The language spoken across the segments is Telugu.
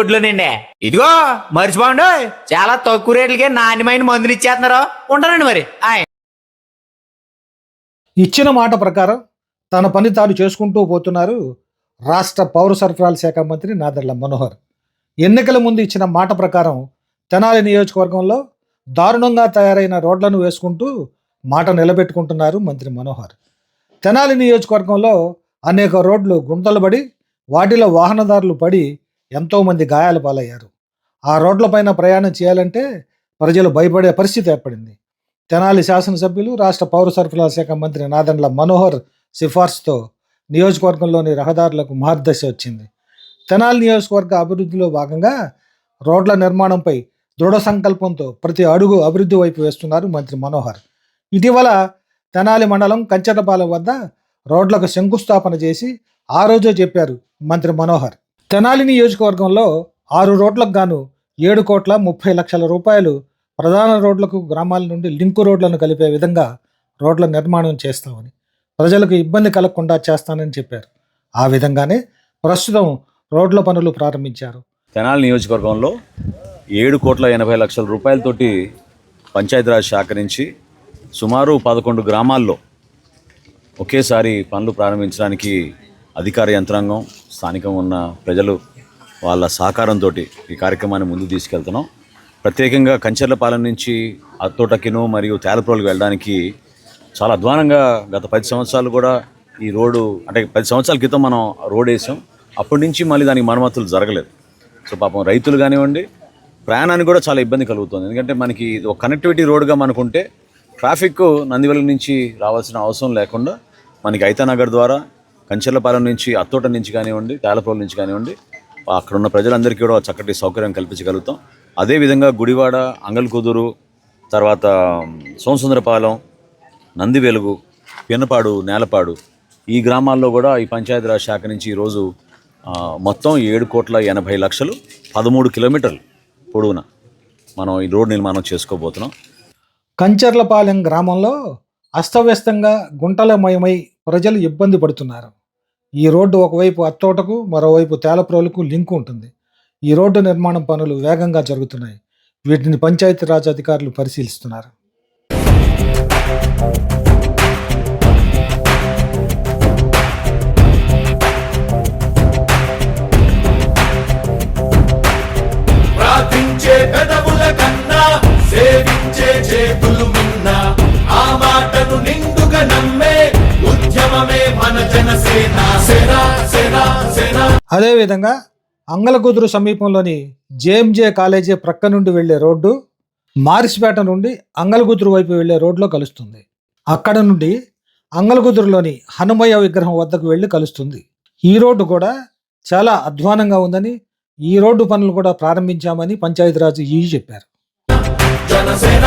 రోడ్లోనండి ఇదిగో మర్చిపోండి. చాలా తక్కువ రేట్లకే నాణ్యమైన మందులు ఇచ్చేస్తున్నారు. ఉంటానండి మరి. ఆయ్. ఇచ్చిన మాట ప్రకారం తన పని తాను చేసుకుంటూ పోతున్నారు రాష్ట్ర పౌర సరఫరాల శాఖ మంత్రి నాదెళ్ళ మనోహర్. ఎన్నికల ముందు ఇచ్చిన మాట ప్రకారం తెనాలి నియోజకవర్గంలో దారుణంగా తయారైన రోడ్లను వేసుకుంటూ మాట నిలబెట్టుకుంటున్నారు మంత్రి మనోహర్. తెనాలి నియోజకవర్గంలో అనేక రోడ్లు గుంతలు పడి వాటిలో వాహనదారులు పడి ఎంతోమంది గాయాల పాలయ్యారు. ఆ రోడ్లపైన ప్రయాణం చేయాలంటే ప్రజలు భయపడే పరిస్థితి ఏర్పడింది. తెనాలి శాసనసభ్యులు రాష్ట్ర పౌర సరఫరాల శాఖ మంత్రి నాదెండ్ల మనోహర్ సిఫార్సుతో నియోజకవర్గంలోని రహదారులకు మార్గదర్శి వచ్చింది. తెనాలి నియోజకవర్గ అభివృద్ధిలో భాగంగా రోడ్ల నిర్మాణంపై దృఢ సంకల్పంతో ప్రతి అడుగు అభివృద్ధి వైపు వేస్తున్నారు మంత్రి మనోహర్. ఇటీవల తెనాలి మండలం కంచటపాలెం వద్ద రోడ్లకు శంకుస్థాపన చేసి ఆ రోజే చెప్పారు మంత్రి మనోహర్. తెనాలి నియోజకవర్గంలో ఆరు రోడ్లకు గాను ఏడు కోట్ల ముప్పై లక్షల రూపాయలు ప్రధాన రోడ్లకు గ్రామాల నుండి లింకు రోడ్లను కలిపే విధంగా రోడ్ల నిర్మాణం చేస్తామని ప్రజలకు ఇబ్బంది కలగకుండా చేస్తానని చెప్పారు. ఆ విధంగానే ప్రస్తుతం రోడ్ల పనులు ప్రారంభించారు. తెనాలి నియోజకవర్గంలో ఏడు కోట్ల ఎనభై లక్షల రూపాయలతోటి పంచాయతీరాజ్ శాఖ నుంచి సుమారు పదకొండు గ్రామాల్లో ఒకేసారి పనులు ప్రారంభించడానికి అధికార యంత్రాంగం స్థానికంగా ఉన్న ప్రజలు వాళ్ళ సహకారంతో ఈ కార్యక్రమాన్ని ముందుకు తీసుకెళ్తున్నాం. ప్రత్యేకంగా కంచర్లపాలెం నుంచి అత్తోటకిను మరియు తేలప్రోలకు వెళ్ళడానికి చాలా అధ్వానంగా గత పది సంవత్సరాలు కూడా ఈ రోడ్డు అంటే పది సంవత్సరాల క్రితం మనం రోడ్ వేసాం. అప్పటి నుంచి మళ్ళీ దానికి మరమ్మతులు జరగలేదు. సో పాపం రైతులు కానివ్వండి ప్రయాణానికి కూడా చాలా ఇబ్బంది కలుగుతుంది. ఎందుకంటే మనకి ఇది ఒక కనెక్టివిటీ రోడ్గా మనకుంటే ట్రాఫిక్ నందివెల నుంచి రావాల్సిన అవసరం లేకుండా మనకి ఐతానగర్ ద్వారా కంచెర్లపాలెం నుంచి అత్తోట నుంచి కానివ్వండి తేలప్రోల నుంచి కానివ్వండి అక్కడ ఉన్న ప్రజలందరికీ కూడా చక్కటి సౌకర్యం కల్పించగలుగుతాం. అదేవిధంగా గుడివాడ అంగల్కుదురు తర్వాత సోమసుందరపాలెం నందివెలుగు పిన్నపాడు నేలపాడు ఈ గ్రామాల్లో కూడా ఈ పంచాయతీరాజ్ శాఖ నుంచి ఈరోజు మొత్తం ఏడు కోట్ల ఎనభై లక్షలు పదమూడు కిలోమీటర్లు పొడవున మనం ఈ రోడ్ నిర్మాణం చేసుకోబోతున్నాం. కంచర్లపాలెం గ్రామంలో అస్తవ్యస్తంగా గుంటలమయమై ప్రజలు ఇబ్బంది పడుతున్నారు. ఈ రోడ్డు ఒకవైపు అత్తోటకు మరోవైపు తేలప్రోలుకు లింక్ ఉంటుంది. ఈ రోడ్డు నిర్మాణం పనులు వేగంగా జరుగుతున్నాయి. వీటిని పంచాయతీరాజ్ అధికారులు పరిశీలిస్తున్నారు. ప్రార్థించే కన్నా ఆ మాటను నిండుగా నమ్మే ఉద్యమమే మన జనసేన. అదేవిధంగా అంగలకుదురు సమీపంలోని జేఎంజే కాలేజీ ప్రక్క నుండి వెళ్ళే రోడ్డు మారిసిపేట నుండి అంగలకుదురు వైపు వెళ్ళే రోడ్లో కలుస్తుంది అక్కడ నుండి అంగలకుదురులోని హనుమయ్య విగ్రహం వద్దకు వెళ్ళి కలుస్తుంది ఈ రోడ్డు కూడా చాలా అధ్వానంగా ఉందని ఈ రోడ్డు పనులు కూడా ప్రారంభించామని పంచాయతీరాజ్ ఈ చెప్పారు జనసేన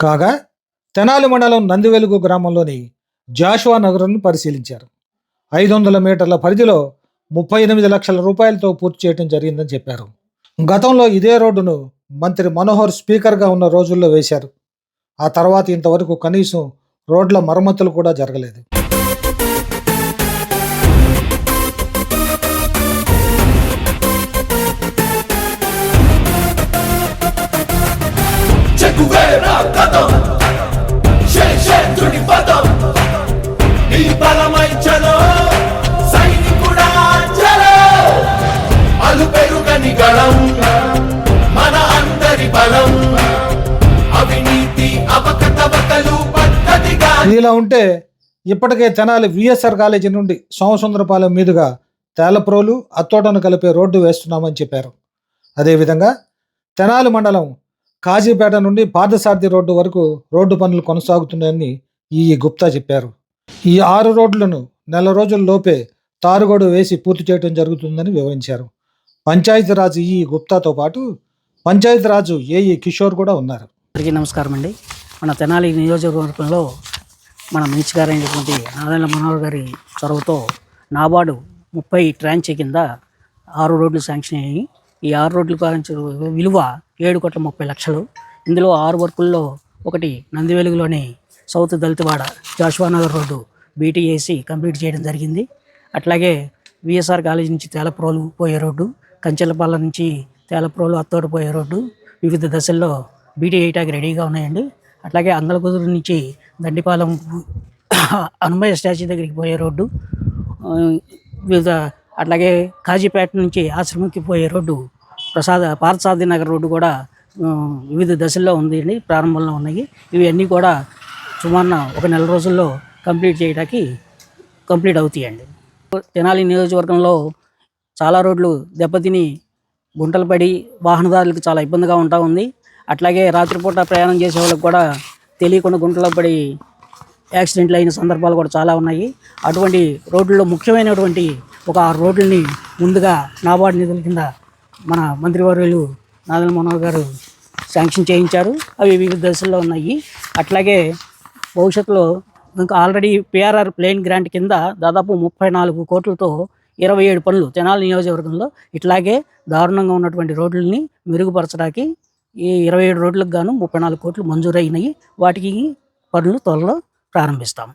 కాగా తెనాలి మండలం నందివెలుగు గ్రామంలోని జాషువా నగరంను పరిశీలించారు. ఐదు వందల మీటర్ల పరిధిలో ముప్పై ఎనిమిది లక్షల రూపాయలతో పూర్తి చేయడం జరిగిందని చెప్పారు. గతంలో ఇదే రోడ్డును మంత్రి మనోహర్ స్పీకర్గా ఉన్న రోజుల్లో వేశారు. ఆ తర్వాత ఇంతవరకు కనీసం రోడ్ల మరమ్మతులు కూడా జరగలేదు. చెక్కువేరా కథం శేషేంద్రుడి పదం నీ బలమై చలో సైనికుడా చలో అలు పెరుగని గళం మన అందరి బలం. అవినీతి అవకతవకలు పద్ధతిగా ఇలా ఉంటే ఇప్పటికే తెనాలి విఎస్ఆర్ కాలేజీ నుండి సోమసుందరపాలెం మీదుగా తేలప్రోలు అత్తోటను కలిపే రోడ్డు వేస్తున్నామని చెప్పారు. అదేవిధంగా తెనాలి మండలం కాజీపేట నుండి పార్థసారథి రోడ్డు వరకు రోడ్డు పనులు కొనసాగుతున్నాయని ఈ గుప్తా చెప్పారు. ఈ ఆరు రోడ్లను నెల రోజుల్లోపే తారుగోడు వేసి పూర్తి చేయడం జరుగుతుందని వివరించారు. పంచాయతీరాజ్ ఈ గుప్తాతో పాటు పంచాయతీరాజు ఏఈ కిషోర్ కూడా ఉన్నారు. అందరికీ నమస్కారం అండి. మన తెనాలి నియోజకవర్గంలో మన మంచి గారైనటువంటి నారాయణ మనోహర్ గారి చొరవతో నాబార్డు ముప్పై ట్రాంచ్ కింద ఆరు రోడ్లు శాంక్షన్ అయ్యాయి. ఈ ఆరు రోడ్లు గురించి విలువ ఏడు కోట్ల ముప్పై లక్షలు. ఇందులో ఆరు వర్కుల్లో ఒకటి నందివెలుగులోని సౌత్ దళితవాడ జాషువానగర్ రోడ్డు బీటీఏసి కంప్లీట్ చేయడం జరిగింది. అట్లాగే విఎస్ఆర్ కాలేజీ నుంచి తేలప్రోలు పోయే రోడ్డు కంచెలపాలెం నుంచి తేలప్రోలు అత్తోడు పోయే రోడ్డు వివిధ దశల్లో బీటీ ఎయిటాకి రెడీగా ఉన్నాయండి. అట్లాగే అంగళకుదురు నుంచి దండిపాలెం అనుమయ స్టాచ్యూ దగ్గరికి పోయే రోడ్డు వివిధ అట్లాగే కాజీపేట నుంచి ఆశ్రమంకి పోయే రోడ్డు ప్రసాద పార్థసారథి నగర్ రోడ్డు కూడా వివిధ దశల్లో ఉంది అండి ప్రారంభంలో ఉన్నాయి. ఇవి అన్నీ కూడా సుమారున ఒక నెల రోజుల్లో కంప్లీట్ చేయడానికి కంప్లీట్ అవుతాయండి. తెనాలి నియోజకవర్గంలో చాలా రోడ్లు దెబ్బతిని గుంటలు పడి వాహనదారులకు చాలా ఇబ్బందిగా ఉంటా ఉంది. అట్లాగే రాత్రిపూట ప్రయాణం చేసే వాళ్ళకి కూడా తెలియకుండా గుంటలో పడి యాక్సిడెంట్లు అయిన సందర్భాలు కూడా చాలా ఉన్నాయి. అటువంటి రోడ్లలో ముఖ్యమైనటువంటి ఒక ఆరు రోడ్లని ముందుగా నాబార్డు నిధుల కింద మన మంత్రివర్యులు నాదల మనోహర్ గారు శాంక్షన్ చేయించారు. అవి వివిధ దశల్లో ఉన్నాయి. అట్లాగే భవిష్యత్తులో ఇంకా ఆల్రెడీ పిఆర్ఆర్ ప్లేన్ గ్రాంట్ కింద దాదాపు ముప్పై నాలుగు కోట్లతో ఇరవై ఏడు పనులు తెనాలి నియోజకవర్గంలో ఇట్లాగే దారుణంగా ఉన్నటువంటి రోడ్లని మెరుగుపరచడానికి ఈ ఇరవై ఏడు రోడ్లకు గాను ముప్పై నాలుగు కోట్లు మంజూరు అయినాయి వాటికి పనులు త్వరలో ప్రారంభిస్తాం